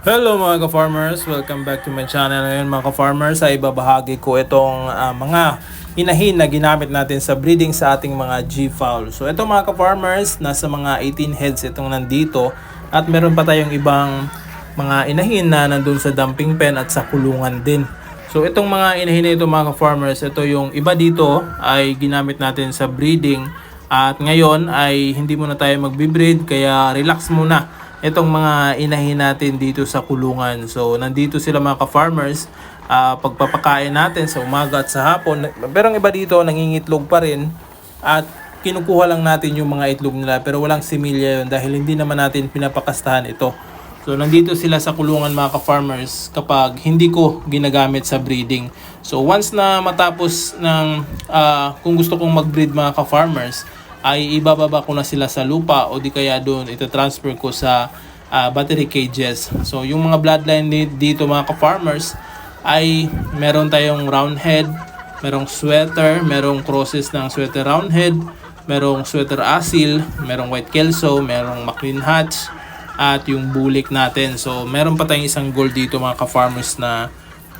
Hello mga ka-farmers! Welcome back to my channel. Ngayon mga ka-farmers ay ibabahagi ko itong ah, mga inahin na ginamit natin sa breeding sa ating mga G-fowl. So ito mga ka-farmers, nasa mga 18 heads itong nandito at meron pa tayong ibang mga inahin na nandun sa dumping pen at sa kulungan din. So itong mga inahin na ito mga ka-farmers, ito yung iba dito ay ginamit natin sa breeding at ngayon ay hindi muna tayo magbe-breed kaya relax muna itong mga inahin natin dito sa kulungan. So, nandito sila mga ka-farmers, ah, pagpapakain natin sa umaga at sa hapon. Pero ang iba dito, nangingitlog pa rin at kinukuha lang natin yung mga itlog nila pero walang similya yun dahil hindi naman natin pinapakastahan ito. So, nandito sila sa kulungan mga ka-farmers kapag hindi ko ginagamit sa breeding. So, once na matapos ng, ah, kung gusto kong mag-breed mga ka-farmers, ay ibababa ko na sila sa lupa o di kaya doon ito transfer ko sa ah, battery cages. So yung mga bloodline di- dito mga ka-farmers ay meron tayong round head, merong sweater, merong crosses ng sweater round head, merong sweater asil, merong white kelso, merong McLean Hatch at yung bulik natin. So meron pa tayong isang gold dito mga ka-farmers na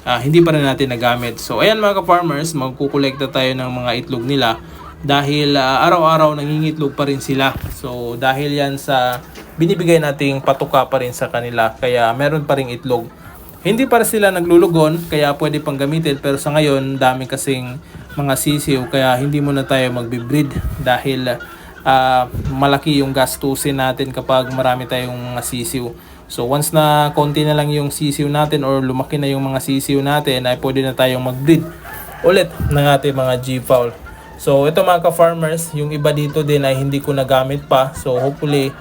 ah, hindi pa rin natin nagamit. So ayan mga ka-farmers, magkukolekta tayo ng mga itlog nila dahil ah, araw-araw nangingitlog pa rin sila. So dahil yan sa binibigay nating patuka pa rin sa kanila kaya meron pa rin itlog. Hindi para sila naglulugon kaya pwede pang gamitin pero sa ngayon dami kasing mga sisiw kaya hindi muna tayo magbe-breed dahil ah, malaki yung gastusin natin kapag marami tayong mga sisiw. So once na konti na lang yung sisiw natin or lumaki na yung mga sisiw natin ay pwede na tayong mag-breed ulit ng ating mga G-fowl. So ito mga ka-farmers, yung iba dito din ay hindi ko nagamit pa. So hopefully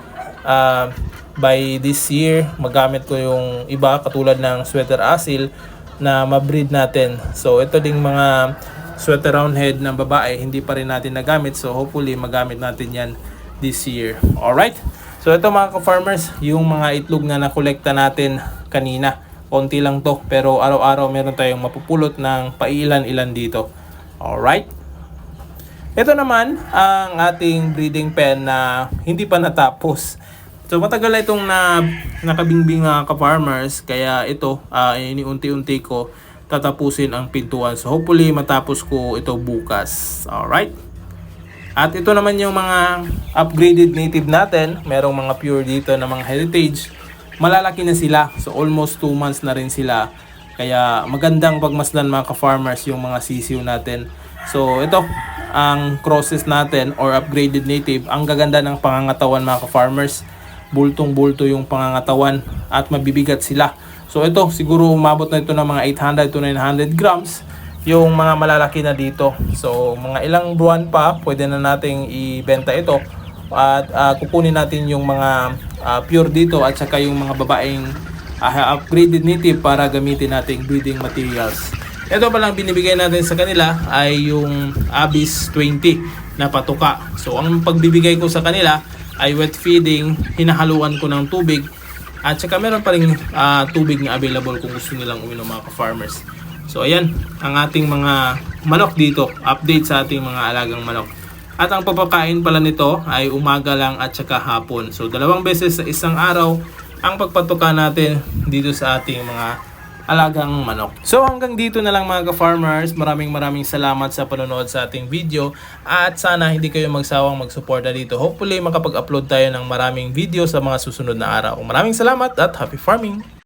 uh, by this year magamit ko yung iba katulad ng sweater asil na ma-breed natin. So ito ding mga sweater round head ng babae hindi pa rin natin nagamit. So hopefully magamit natin yan this year. Alright? So ito mga ka-farmers, yung mga itlog na nakolekta natin kanina. Konti lang to pero araw-araw meron tayong mapupulot ng pailan-ilan dito. Alright? Ito naman ang ating breeding pen na hindi pa natapos. So matagal na itong na, nakabingbing mga ka-farmers kaya ito uh, iniunti-unti ko tatapusin ang pintuan. So hopefully matapos ko ito bukas. Alright? At ito naman yung mga upgraded native natin. Merong mga pure dito na mga heritage. Malalaki na sila. So almost 2 months na rin sila. Kaya magandang pagmasdan mga ka-farmers yung mga sisiw natin. So ito ang crosses natin or upgraded native. Ang gaganda ng pangangatawan mga ka-farmers. Bultong-bulto yung pangangatawan at mabibigat sila. So ito siguro umabot na ito ng mga 800 to 900 grams yung mga malalaki na dito. So mga ilang buwan pa pwede na nating ibenta ito at ah, kukunin natin yung mga ah, pure dito at saka yung mga babaeng ah, upgraded native para gamitin nating breeding materials. Ito pa lang binibigay natin sa kanila ay yung Abyss 20 na patuka. So ang pagbibigay ko sa kanila ay wet feeding, hinahaluan ko ng tubig at saka meron pa rin ah, tubig na available kung gusto nilang uminom mga ka-farmers. So ayan, ang ating mga manok dito, update sa ating mga alagang manok. At ang papakain pala nito ay umaga lang at saka hapon. So dalawang beses sa isang araw ang pagpatuka natin dito sa ating mga alagang manok. So hanggang dito na lang mga ka-farmers. Maraming maraming salamat sa panonood sa ating video. At sana hindi kayo magsawang magsuporta dito. Hopefully makapag-upload tayo ng maraming video sa mga susunod na araw. Maraming salamat at happy farming!